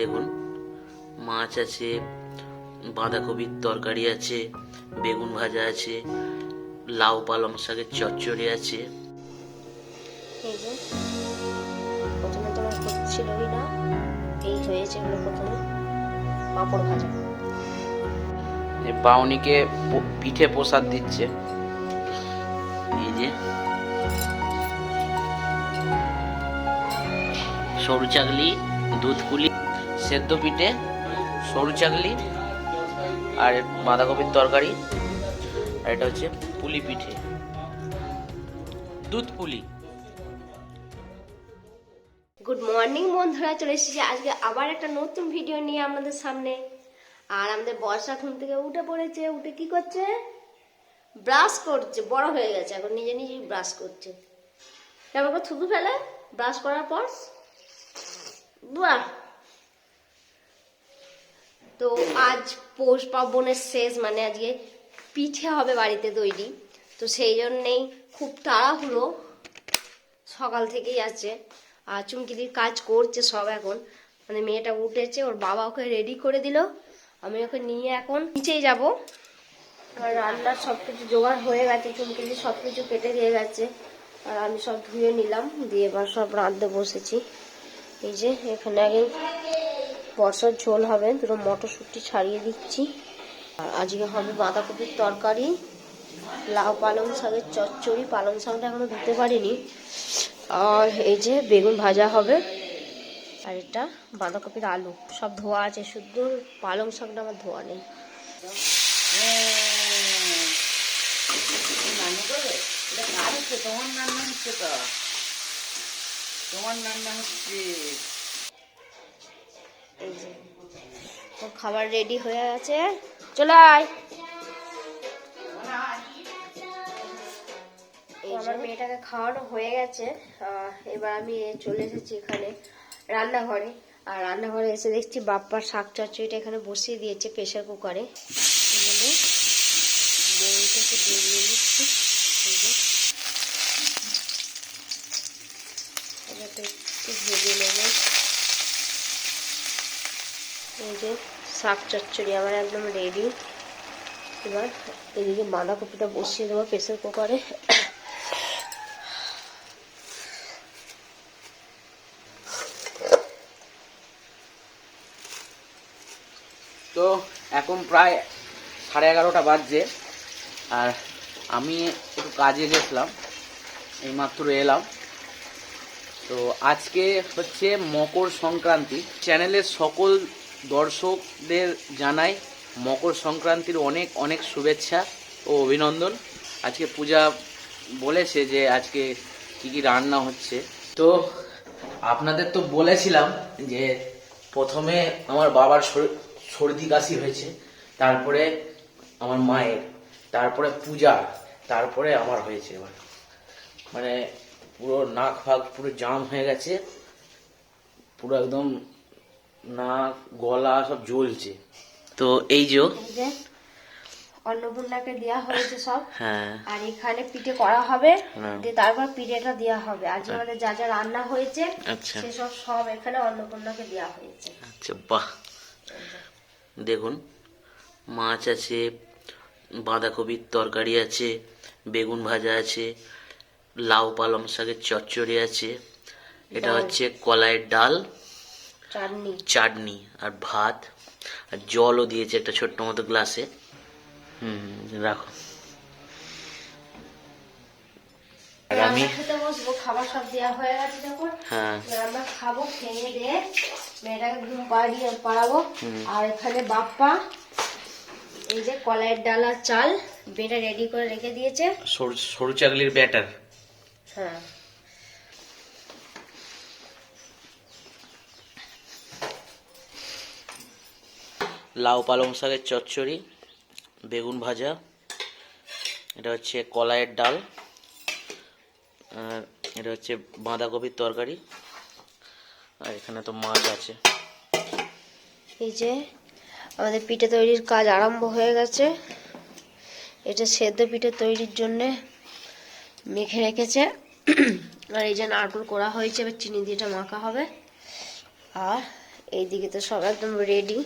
দেখুন মাছ আছে বাঁধাকপির তরকারি আছে বেগুন ভাজা আছে লাউ পালং শাকের চচ্চড়ি আছে। এই যে প্রথমে তোমার হচ্ছিলই না এই হয়েছে এগুলো প্রথমে পাঁপড় ভাজা। বাউনিকে পিঠে প্রসাদ দিচ্ছে। এই যে সরু চাকলি দুধ পুলি সেদ্ধ পিঠে, সরু চাকলি আর বাঁধাকপির তরকারি। আর এটা হচ্ছে পুলি পিঠে। দুধ পুলি। গুড মর্নিং বন্ধুরা, চলে এসেছি আজকে আবার একটা নতুন ভিডিও নিয়ে আমাদের সামনে। আর আমাদের বর্ষা ঘুম থেকে উঠে পড়েছে, উঠে কি করছে? ব্রাশ করছে, বড় হয়ে গেছে, এখন নিজে নিজেই ব্রাশ করছে। তারপর থুতু ফেলে ব্রাশ করার পর বাহ তো আজ পৌষ পার্বণের শেষ মানে আজকে পিঠে হবে বাড়িতে তৈরি। তো সেই জন্যেই খুব তাড়াহুড়ো সকাল থেকেই আছে আর চুমকিদির কাজ করছে সব এখন। মানে মেয়েটা উঠেছে, ওর বাবা ওকে রেডি করে দিল। আমি ওকে নিয়ে এখন নিচেই যাব। আর রান্নার সব কিছু জোগাড় হয়ে গেছে, চুমকিদি সব কিছু কেটে দিয়ে গেছে। আর আমি সব ধুয়ে নিলাম, দিয়ে এবার সব রাঁধতে বসেছি। এই যে, এখানে আগে বর্ষার ঝোল হবে, দুটো মটরশুঁটি ছাড়িয়ে দিচ্ছি। আর আজকে হবে বাঁধাকপির তরকারি, লাউ পালং শাকের চচ্চড়ি। পালং শাকটা এখনও ধুতে পারিনি। আর এই যে বেগুন ভাজা হবে, আর এটা বাঁধাকপির আলু। সব ধোয়া আছে শুধু পালং শাকটা আমার ধোয়া নেই। তোমার রান্না হচ্ছে তোমার রান্না হচ্ছে এই যে ওর খাবার রেডি হয়ে গেছে। চলে আয়। আমার মেয়েটাকে খাওয়ানো হয়ে গেছে। আহ, এবার আমি চলে এসেছি এখানে রান্নাঘরে। আর রান্নাঘরে এসে দেখছি বাপ্পার শাক চচ্চড়িটা এখানে বসিয়ে দিয়েছে প্রেশার কুকারে। দিয়ে দিয়ে নিচ্ছি এই যে। এবারটা একটু ভেজে নেব এই যে শাক চচ্চড়ি আমার একদম রেডি এবার এদিকে বাঁধাকপিটা বসিয়ে দেবো প্রেসার কুকারে তো এখন প্রায় সাড়ে এগারোটা বাজছে, আর আমি একটু কাজে গেছিলাম, এইমাত্র এলাম। তো আজকে হচ্ছে মকর সংক্রান্তি। চ্যানেলের সকল দর্শকদের জানাই মকর সংক্রান্তির অনেক অনেক শুভেচ্ছা ও অভিনন্দন। আজকে পূজা বলেছে যে আজকে কি কি রান্না হচ্ছে। তো আপনাদের তো বলেছিলাম যে প্রথমে আমার বাবার সর্দি কাশি হয়েছে, তারপরে আমার মায়ের, তারপরে পূজা তারপরে আমার হয়েছে এবার। মানে পুরো নাক ফাক পুরো জাম হয়ে গেছে, পুরো একদম নাক গলা সব জ্বলছে। তো এই যে অন্নপূর্ণাকে দেওয়া হয়েছে সব। হ্যাঁ। আর এখানে পিঠে করা হবে। হ্যাঁ। দিয়ে তারপর পিঠেটা দেওয়া হবে। আজ আমাদের যা যা রান্না হয়েছে আচ্ছা। সেসব সব এখানে অন্নপূর্ণাকে দেওয়া হয়েছে। আচ্ছা বাহ। দেখুন মাছ আছে বাঁধাকপির তরকারি আছে বেগুন ভাজা আছে লাউ পালং শাকের চচ্চড়ি আছে। এটা হচ্ছে কলাইয়ের ডাল। চাটনি। চাটনি আর ভাত। আর জলও দিয়েছে একটা ছোট্ট মতো গ্লাসে। হুম রাখো। আর আমি খেতে বসবো খাবার সব দেওয়া হয়ে গেছে যখন হ্যাঁ। আমরা খাব খেয়ে দিয়ে মেয়েটাকে ঘুম পাড়িয়ে পাড়াবো। আর এখানে বাপ্পা এই যে কলাইয়ের ডাল চাল বেটা রেডি করে রেখে দিয়েছে। সরু সরু চাকলির ব্যাটার হ্যাঁ। লাউ পালং শাকের চচ্চড়ি, বেগুন ভাজা, এটা হচ্ছে কলাইয়ের ডাল এটা হচ্ছে বাঁধাকপির তরকারি, আর এখানে তো মাছ আছে। এই যে আমাদের পিঠে তৈরির কাজ আরম্ভ হয়ে গেছে। এটা সেদ্ধ পিঠে তৈরির জন্যে মেখে রেখেছে। আর এই যে নারকুল করা হয়েছে, এবার চিনি দিয়ে এটা মাখা হবে। আর এইদিকে তো সব একদম রেডি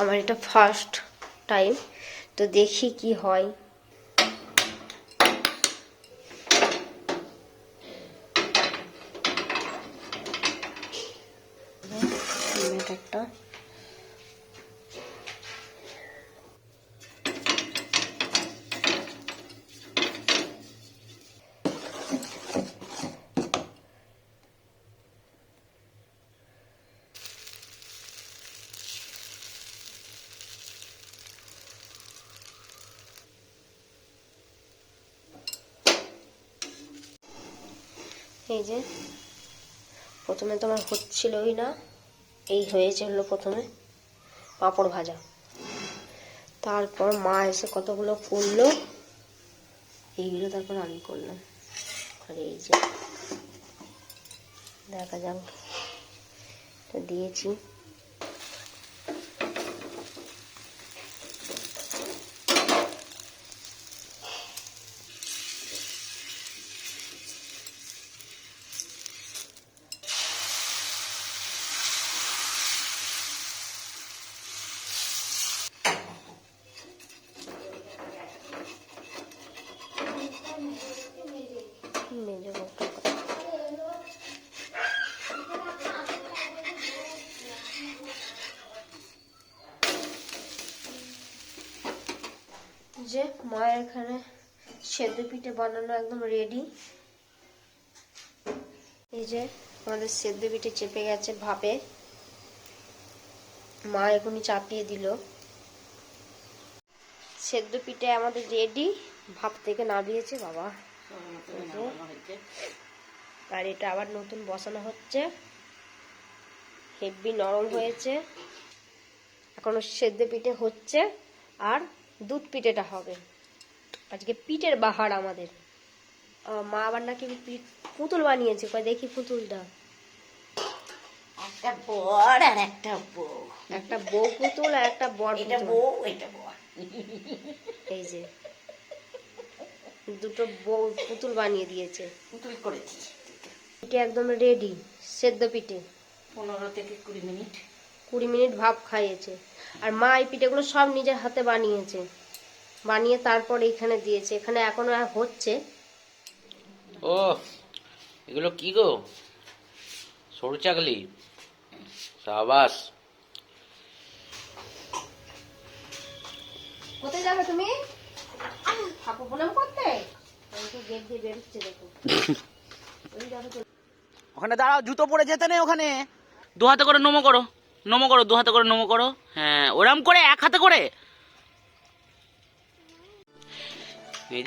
আমার এটা ফার্স্ট টাইম তো দেখি কি হয়। একটা এই যে, প্রথমে তোমার হচ্ছিলই না, এই হয়েছে হলো প্রথমে পাঁপড় ভাজা। তারপর মা এসে কতগুলো করল, এইগুলো তারপর আমি করলাম। আর এই যে, দেখা যাক দিয়েছি মেজে বউটা করে। যে মায়ের এখানে সেদ্ধ পিঠে বানানো একদম রেডি এই যে আমাদের সেদ্ধ পিঠে চেপে গেছে ভাপে। মা এখনই চাপিয়ে দিল। সেদ্ধ পিঠে আমাদের রেডি ভাপ থেকে নামিয়েছে বাবা। আর এটা আবার নতুন বসানো হচ্ছে। হেভি নরম হয়েছে। এখনও সেদ্ধ পিঠে হচ্ছে। আর দুধ পিঠেটা হবে। আজকে পিঠের বাহার আমাদের। মা আবার নাকি পিঠ- পুতুল বানিয়েছে। কয় দেখি পুতুলটা। একটা বর আর একটা বউ। একটা বউ পুতুল আর একটা বর এটা বউ এটা বর। এই যে দুটো বউ পুতুল বানিয়ে দিয়েছে। পুতুল করেছি। পিঠে একদম রেডি সেদ্ধ পিঠে। পনেরো থেকে কুড়ি মিনিট। কুড়ি মিনিট ভাপ খাইয়েছে। আর মা এই পিঠেগুলো সব নিজের হাতে বানিয়েছে। বানিয়ে তারপর এইখানে দিয়েছে। এখানে এখনও হচ্ছে। ও এগুলো কি গো? সরু চাকলি। সাবাস। কোথায় যাবে তুমি? ঠাকুর প্রণাম করতে। গেট দিয়ে বেরোচ্ছে দেখো ওই দেখো। তো। ওখানে দাঁড়াও জুতো পরে যেতে নেই ওখানে। দু হাতে করে নমো করো। নমো করো, দু হাতে করে নমো করো। হ্যাঁ ওরম করে, এক হাতে করে।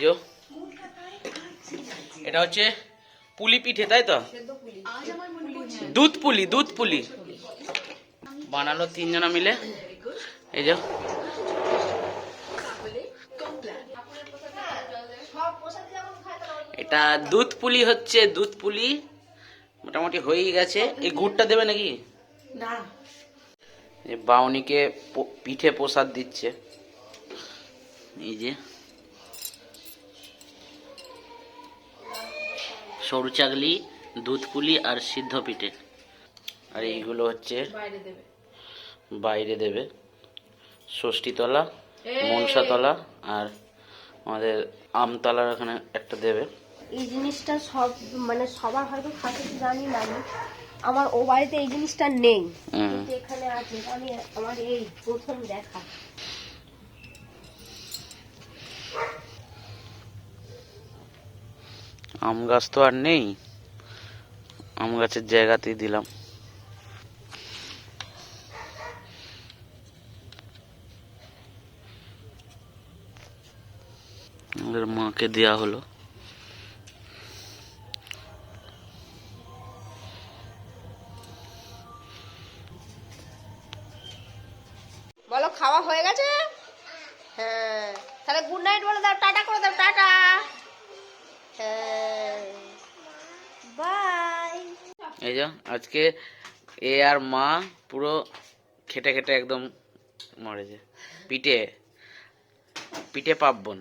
যো এটা হচ্ছে পুলি পিঠে, তাই তো? দুধ পুলি দুধ পুলি। বানালো তিনজনা মিলে। এই যে এটা দুধ পুলি হচ্ছে, দুধ পুলি। মোটামুটি হয়েই গেছে। এই গুড়টা দেবে নাকি? না। যে বাউনিকে প- পিঠে প্রসাদ দিচ্ছে। এই যে। সরু চাগলি দুধ পুলি আর সিদ্ধ পিঠে। আর এইগুলো হচ্ছে বাইরে দেবে। ষষ্ঠীতলা মনসাতলা আর আমাদের আমতলার ওখানে একটা দেবে। এই জিনিসটা সব মানে সবার হয়তো থাকে কি জানি না আমি। আমার ও বাড়িতে এই জিনিসটা নেই। এখানে আছে আমি আমার এই প্রথম দেখা। আম গাছ তো আর নেই। আম গাছের জায়গাতেই দিলাম। আমাদের মাকে দেয়া হলো। বলো খাওয়া হয়ে গেছে? হ্যাঁ। তাহলে গুড নাইট বলে দাও টাটা করে দাও টাটা। হ্যাঁ। বাই এই যে আজকে এ আর মা পুরো খেটে খেটে একদম মরেছে। পিঠে পিঠে পাবন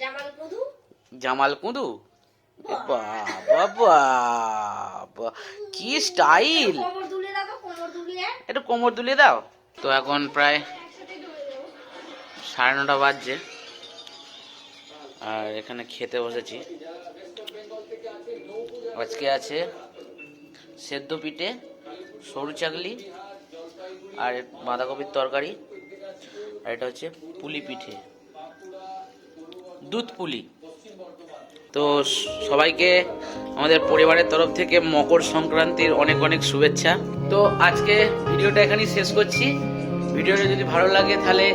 জামাল মধু জামাল কুঁদু? বাবা কি স্টাইল একটু কোমর দুলিয়ে দাও। তো এখন প্রায় সাড়ে নটা বাজছে। আর এখানে খেতে বসেছি। আজকে আছে সেদ্ধ পিঠে, সরু চাকলি আর বাঁধাকপির তরকারি। আর এটা হচ্ছে পুলি পিঠে। দুধ পুলি। তো সবাইকে আমাদের পরিবারের তরফ থেকে মকর সংক্রান্তির অনেক অনেক শুভেচ্ছা। তো আজকে ভিডিওটা এখানেই শেষ করছি। ভিডিওটা যদি ভালো লাগে তাহলে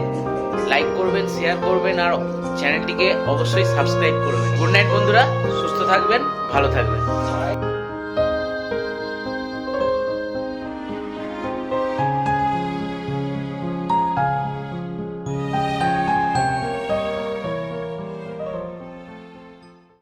লাইক করবেন শেয়ার করবেন আর চ্যানেলটিকে অবশ্যই সাবস্ক্রাইব করবেন। গুড নাইট বন্ধুরা। সুস্থ থাকবেন, ভালো থাকবেন।